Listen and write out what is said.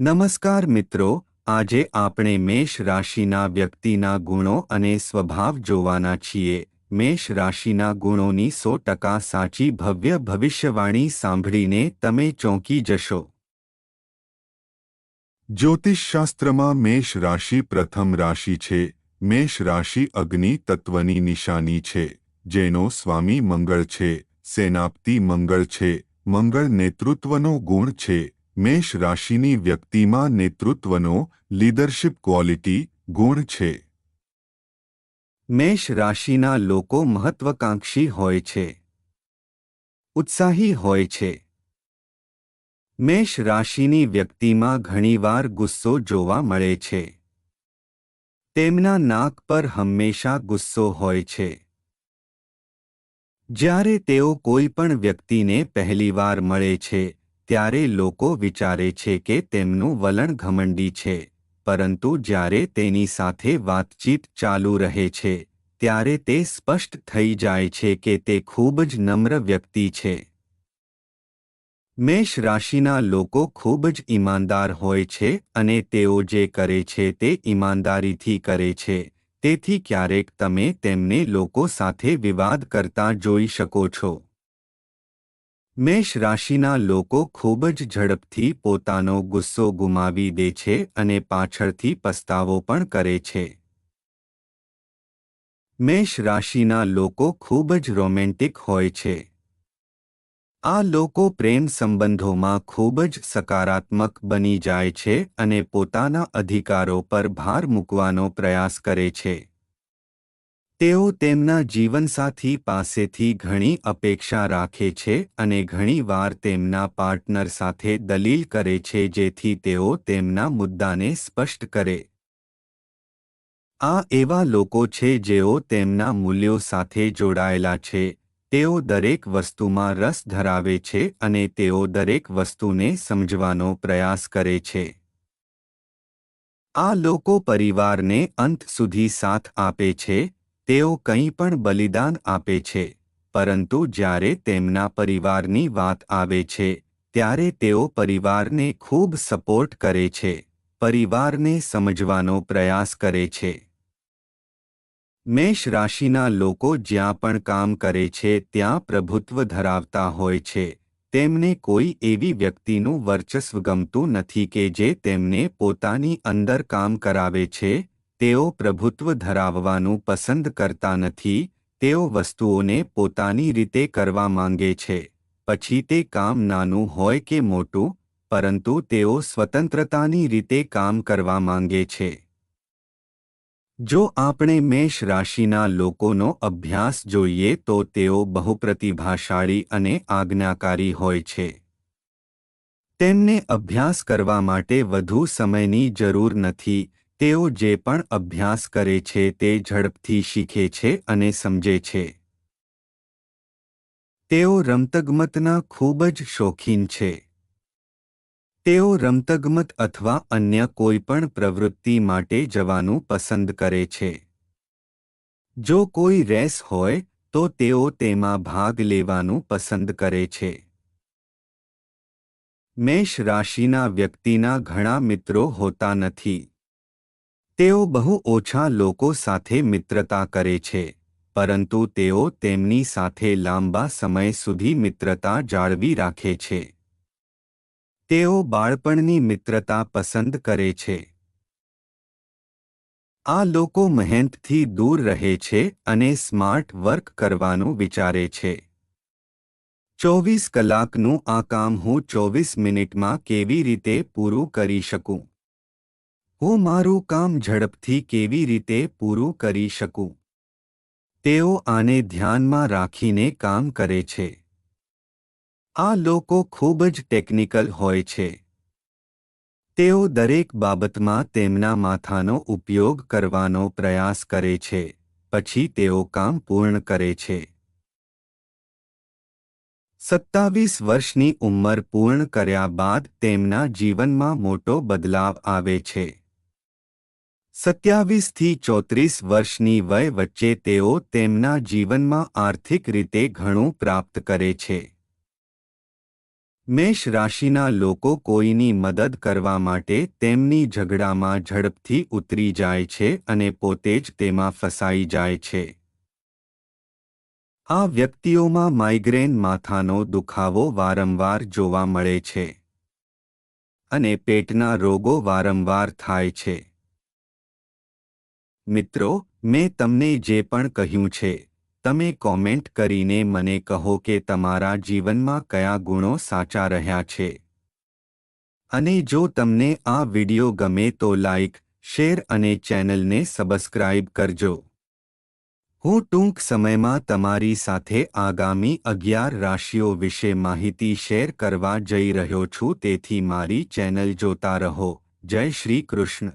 નમસ્કાર મિત્રો, આજે આપણે મેષ રાશિના વ્યક્તિના ગુણો અને સ્વભાવ જોવાના છીએ. મેષ રાશિના ગુણોની સો ટકા સાચી ભવ્ય ભવિષ્યવાણી સાંભળીને તમે ચોંકી જશો. જ્યોતિષશાસ્ત્રમાં મેષ રાશિ પ્રથમ રાશિ છે. મેષ રાશિ અગ્નિ તત્વની નિશાની છે, જેનો સ્વામી મંગળ છે, સેનાપતિ મંગળ છે, મંગળ નેતૃત્વનો ગુણ છે. મેષ રાશિની વ્યક્તિમાં નેતૃત્વનો લીડરશિપ ક્વોલિટી ગુણ છે. મેષ રાશિના લોકો મહત્વકાંક્ષી હોય છે. ઉત્સાહી હોય છે. મેષ રાશિની વ્યક્તિમાં ઘણીવાર ગુસ્સો જોવા મળે છે. તેમના નાક પર હંમેશા ગુસ્સો હોય છે. જ્યારે તેઓ કોઈ પણ વ્યક્તિને પહેલીવાર મળે છે ત્યારે લોકો વિચારે છે કે તેમનું વલણ ઘમંડી છે, પરંતુ જ્યારે તેની સાથે વાતચીત ચાલુ રહે છે, ત્યારે તે સ્પષ્ટ થઈ જાય છે કે તે ખૂબ જ નમ્ર વ્યક્તિ છે. મેષ રાશિના લોકો ખૂબ જ ઈમાનદાર હોય છે અને તેઓ જે કરે છે તે ઈમાનદારીથી કરે છે, તેથી ક્યારેક તમે તેમને લોકો સાથે વિવાદ કરતા જોઈ શકો છો. મેષ રાશિના લોકો ખૂબ જ ઝડપથી પોતાનો ગુસ્સો ગુમાવી દે છે અને પાછળથી પસ્તાવો પણ કરે છે. મેષ રાશિના લોકો ખૂબ જ રોમેન્ટિક હોય છે. આ લોકો પ્રેમ સંબંધોમાં ખૂબ જ સકારાત્મક બની જાય છે અને પોતાના અધિકારો પર ભાર મૂકવાનો પ્રયાસ કરે છે. તેઓ તેમના જીવનસાથી પાસેથી ઘણી અપેક્ષા રાખે છે અને ઘણીવાર તેમના પાર્ટનર સાથે દલીલ કરે છે જેથી તેઓ તેમના મુદ્દાને સ્પષ્ટ કરે. આ એવા લોકો છે જેઓ તેમના મૂલ્યો સાથે જોડાયેલા છે. તેઓ દરેક વસ્તુમાં રસ ધરાવે છે અને તેઓ દરેક વસ્તુને સમજવાનો પ્રયાસ કરે છે. આ લોકો પરિવારને અંત સુધી સાથ આપે છે તેઓ કંઈ પણ બલિદાન આપે છે, પરંતુ જ્યારે તેમના પરિવારની વાત આવે છે, ત્યારે તેઓ પરિવારને ખૂબ સપોર્ટ કરે છે, પરિવારને સમજવાનો પ્રયાસ કરે છે. મેષ રાશિના લોકો જ્યાં પણ કામ કરે છે, ત્યાં પ્રભુત્વ ધરાવતા હોય છે, તેમને કોઈ એવી વ્યક્તિનું વર્ચસ્વ ગમતું નથી કે જે તેમને પોતાની અંદર કામ કરાવે છે તેઓ પ્રભુત્વ ધરાવવાનું પસંદ કરતા નથી, તેઓ વસ્તુઓને પોતાની રીતે કરવા માંગે છે. પછી તે કામ નાનું હોય કે મોટું, પરંતુ તેઓ સ્વતંત્રતાની રીતે કામ કરવા માંગે છે. જો આપણે મેષ રાશિના લોકોનો અભ્યાસ જોઈએ તો તેઓ બહુપ્રતિભાશાળી અને આજ્ઞાકારી હોય છે. તેમને અભ્યાસ કરવા માટે વધુ સમયની જરૂર નથી તેઓ જે પણ અભ્યાસ કરે છે તે ઝડપથી શીખે છે અને સમજે છે. તેઓ રમતગમતના ખૂબ જ શોખીન છે. તેઓ રમતગમત અથવા અન્ય કોઈપણ પ્રવૃત્તિ માટે જવાનું પસંદ કરે છે. જો કોઈ રેસ હોય, તો તેઓ તેમાં ભાગ લેવાનું પસંદ કરે છે. મેષ રાશિના વ્યક્તિના ઘણા મિત્રો હોતા નથી. તેઓ બહુ ઓછા લોકો સાથે મિત્રતા કરે છે, પરંતુ તેઓ તેમની સાથે લાંબા સમય સુધી મિત્રતા જાળવી રાખે છે. તેઓ બાળપણની મિત્રતા પસંદ કરે છે. આ લોકો મહેનતથી દૂર રહે છે અને સ્માર્ટ વર્ક કરવાનું વિચારે છે. ચોવીસ કલાકનું આ કામ હું ચોવીસ મિનિટમાં કેવી રીતે પૂરું કરી શકું? હું મારું કામ ઝડપથી કેવી રીતે પૂરું કરી શકું? તેઓ આને ધ્યાનમાં રાખીને કામ કરે છે. આ લોકો ખૂબ જ ટેકનિકલ હોય છે. તેઓ દરેક બાબતમાં તેમના માથાનો ઉપયોગ કરવાનો પ્રયાસ કરે છે, પછી તેઓ કામ પૂર્ણ કરે છે. સત્તાવીસ વર્ષની ઉંમર પૂર્ણ કર્યા બાદ તેમના જીવનમાં મોટો બદલાવ આવે છે. સત્યાવીસથી ચોત્રીસ વર્ષની વય વચ્ચે તેઓ તેમના જીવનમાં આર્થિક રીતે ઘણું પ્રાપ્ત કરે છે. મેષ રાશિના લોકો કોઈની મદદ કરવા માટે તેમની ઝઘડામાં ઝડપથી ઉતરી જાય છે અને પોતે જ તેમાં ફસાઈ જાય છે. આ વ્યક્તિઓમાં માઇગ્રેન માથાનો દુખાવો વારંવાર જોવા મળે છે. અને પેટના રોગો વારંવાર થાય છે. મિત્રો, મેં તમને જે પણ કહ્યું છે, તમે કોમેન્ટ કરીને મને કહો કે તમારા જીવનમાં કયા ગુણો સાચા રહ્યા છે. અને જો તમને આ વિડિયો ગમે તો લાઇક શેર અને ચેનલને સબસ્ક્રાઇબ કરજો. હું ટૂંક સમયમાં તમારી સાથે આગામી અગિયાર રાશિઓ વિશે માહિતી શેર કરવા જઈ રહ્યો છું, તેથી મારી ચેનલ જોતા રહો. જય શ્રી કૃષ્ણ.